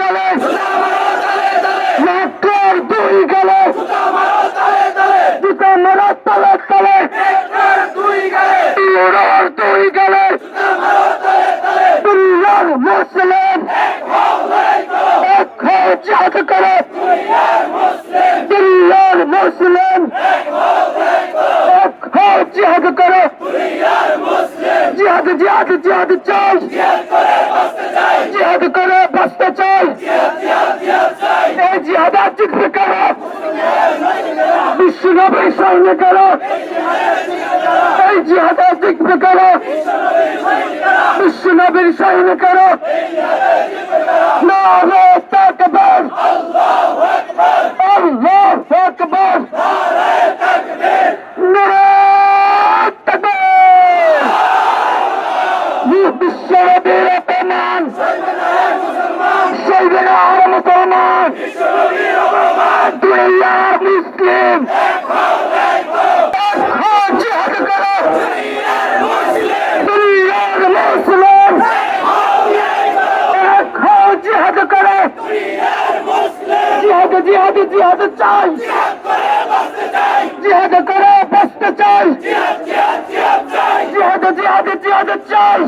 গালে। নাকের দুই গালে। জুতা মারো তালে তালে। দুই গালে। দুই গালে দুনিয়ার মুসলিম করে দুনিয়ার মুসলিম। এক হয়ে জিহাদ করে জিহাদ জিহাদ জিহাদ চাই। জিহাদ করে বাঁচতে চাই। নবীর সামনে করো এই জিহাদ আর জিতবে করো বিশ্ব নবীর সামনে করো নারে তাকবীর আল্লাহু তাকবীর বিশ্ব নবীর অপমান। সৈবের আর মুসলমান। দুনিয়ার মুসলিম জিহাদ করো দুনিয়ার মুসলিম এক হও জিহাদ করো জিহাদ জিহাদ জিহাদ চাই। জিহাদ করে বাঁচতে চাই। জিহাদ জিহাদ জিহাদ চাই।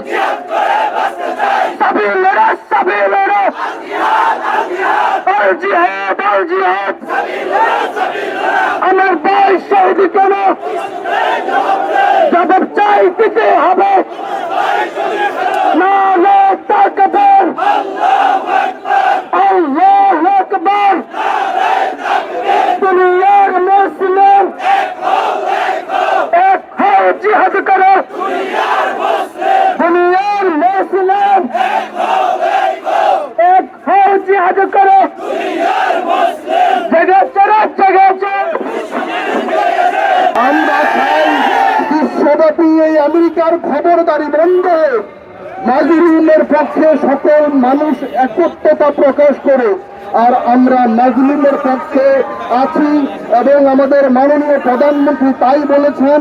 সবই লড়ো সবই লড়ো আর জিহাদ আর জিহাদ। আমার ভাই শহীদ কেন? জবাব চাই, দিতে হবে নালে তাকবীর আল্লাহু আকবার দুনিয়ার মুসলিম এক হও জিহাদ করো। দুনিয়ার মুসলিম এক হও জিহাদ করো। আমরা চাই বিশ্বব্যাপী এই আমেরিকার খবরদারি বন্ধ। মাজলুমের পক্ষে সকল মানুষ একত্রতা প্রকাশ করে আর আমরা মাজলুমের পক্ষে আছি এবং আমাদের মাননীয় প্রধানমন্ত্রী তাই বলেছেন